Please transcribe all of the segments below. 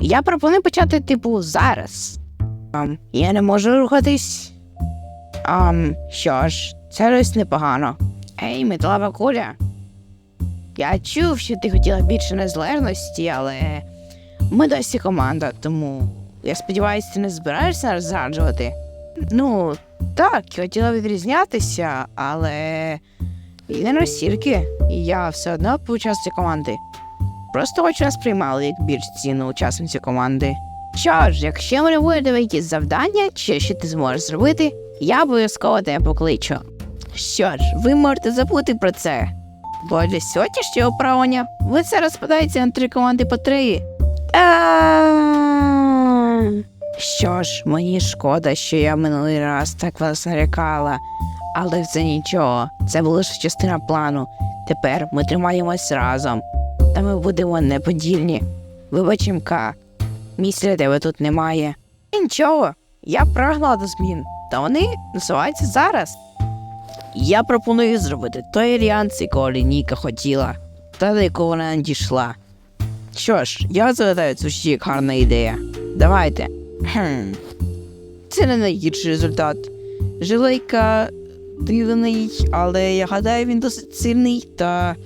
Я пропоную почати, типу, зараз. Ам, я не можу рухатись. Ам, що ж, це досить непогано. Ей, металева куля. Я чув, що ти хотіла більше незалежності, але ми досі команда, тому я сподіваюся, ти не збираєшся нас зраджувати. Ну, так, я хотіла відрізнятися, але і не настільки, і я все одно по участі команди. Просто хочу нас приймали як більш цінну учасницю команди. Що ж, якщо мене буде якісь завдання, чи що ти зможеш зробити, я обов'язково тебе покличу. Що ж, ви можете забути про це. Бо для сьогоднішнього оправлення ви це розпадається на три команди по три. Що ж, мені шкода, що я минулий раз так вас нарікала. Але це нічого, це була лише частина плану. Тепер ми тримаємось разом. Та ми будемо неподільні. Вибач, МК, місця тебе тут немає. І нічого, я прагнула до змін, та вони насуваються зараз. Я пропоную зробити той альянс, якого лінійка хотіла, та до якого вона не дійшла. Що ж, я загадаю цю ще гарна ідея. Давайте. Хм. Це не найгірший результат. Жилейка дивний, але я гадаю, він досить сильний, та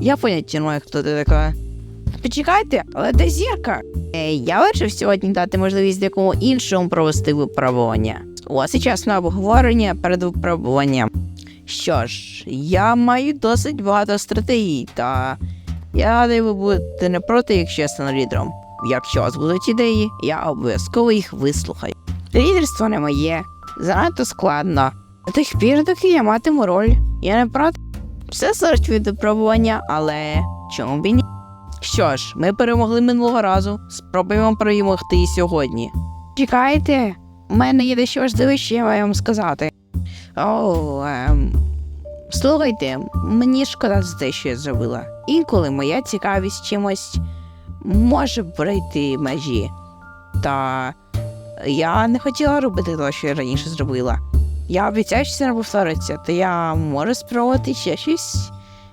я поняття не маю, хто ти така. Почекайте, але де зірка? Е, я вирішив сьогодні дати можливість якому іншому провести випробування. У вас на обговорення перед випробуванням. Що ж, я маю досить багато стратегій, та я гадаю, ви будете не проти, якщо я стану лідером. Якщо у вас будуть ідеї, я обов'язково їх вислухаю. Лідерство не моє, занадто складно. До тих пір, доки я матиму роль, я не проти. Все залежить від випробування, але чому б і ні? Що ж, ми перемогли минулого разу. Спробуємо перемогти і сьогодні. Чекайте, у мене є дещо важливе, що я маю вам сказати. О, ем... Слухайте, мені шкода за те, що я зробила. Інколи моя цікавість чимось може пройти межі. Та я не хотіла робити те, що я раніше зробила. Я обіцяю, що це не повториться, то я можу спробувати ще щось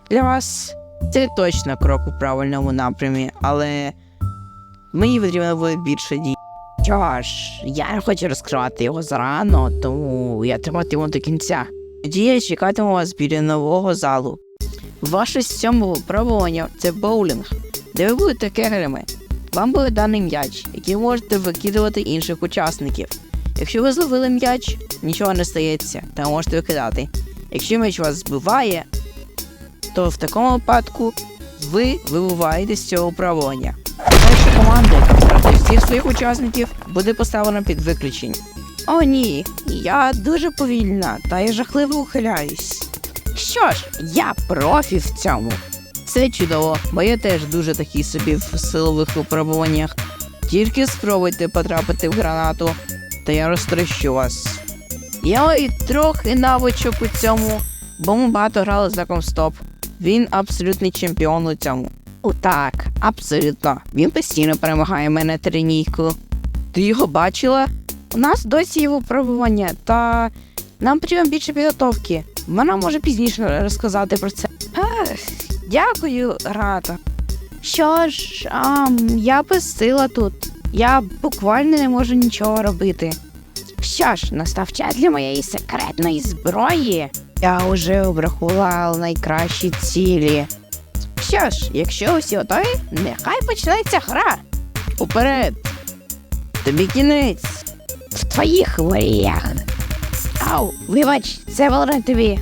для вас. Це точно крок у правильному напрямі, але мені потрібно буде більше дій. Що ж, я не хочу розкривати його зарано, тому я триматиму до кінця. Тоді я чекатиму вас біля нового залу. Ваше сьоме випробування це боулінг, де ви будете кегерами. Вам буде даний м'яч, який можете викидувати інших учасників. Якщо ви зловили м'яч, нічого не стається, та можете викидати. Якщо м'яч вас збиває, то в такому випадку ви вибуваєте з цього управління. Перша команда, яка втратить всіх своїх учасників, буде поставлена під виключення. О, ні, я дуже повільна, та я жахливо ухиляюсь. Що ж, я профі в цьому. Це чудово, бо я теж дуже такий собі в силових випробуваннях. Тільки спробуйте потрапити в гранату, та я розтрощу вас. Я і трохи навичок у цьому, бо ми багато грали з знаком стоп. Він абсолютний чемпіон у цьому. О, так, абсолютно. Він постійно перемагає мене тренійку. Ти його бачила? У нас досі є випробування, та нам потрібно більше підготовки. Вона може пізніше розказати про це. Ех, дякую, Рата. Що ж, а, я безсила тут. Я буквально не можу нічого робити. Що ж, настав час для моєї секретної зброї. Я вже обрахувала найкращі цілі. Що ж, якщо усі готові, нехай почнеться гра. Уперед! Тобі кінець. В твоїх мріях. Ау, вибач, це Валерин тобі.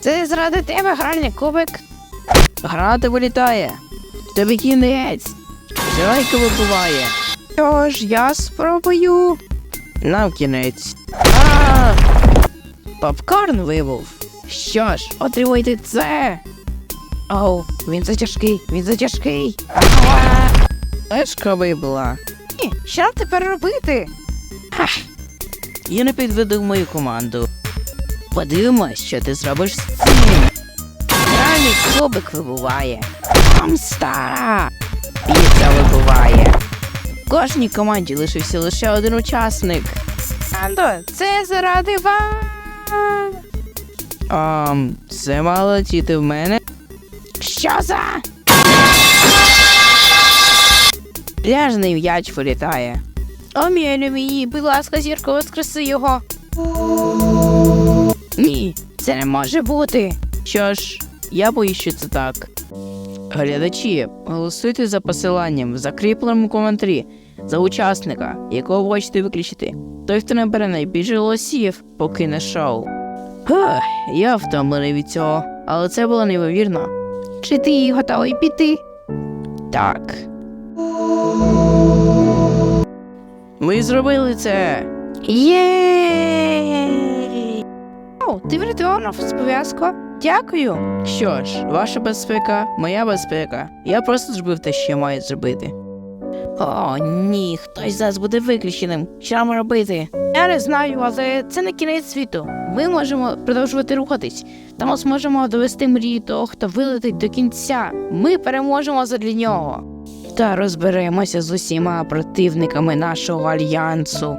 Це заради тебе гральний кубик. Граната вилітає. Тобі кінець. Зайка вибиває. Що ж, я спробую. Нам кінець. А! Попкорн вибув. Що ж, отримуйте це. Оу, він затяжкий, він затяжкий. Ага. Ешка вибула. Ні, що тепер робити? Ах. Я не підведу мою команду. Подивимось, що ти зробиш з цим. Гральний кубик вибуває. Вибуває. В кожній команді лишився лише один учасник. Андо, це заради вас. Ам, це мало летіти в мене. Що за? Пляжний м'яч вилітає. О, мій будь ласка, зірко, воскреси його. Ні, це не може бути. Що ж, я боюсь, що це так. Глядачі, голосуйте за посиланням в закріпленому коментарі за учасника, якого хочете виключити. Той, хто набере найбільше голосів, покине шоу. Ех, я втомлений від цього, але це було неймовірно. Чи ти готовий піти? Так. Ми зробили це. Єй! О, ти врятував пов'язку. Дякую. Що ж, ваша безпека, моя безпека. Я просто зробив те, що я маю зробити. О, ні, хтось зараз буде виключеним. Що нам робити? Я не знаю, але це не кінець світу. Ми можемо продовжувати рухатись. Та ми зможемо довести мрії того, хто вилетить до кінця. Ми переможемо задля нього. Та розберемося з усіма противниками нашого альянсу.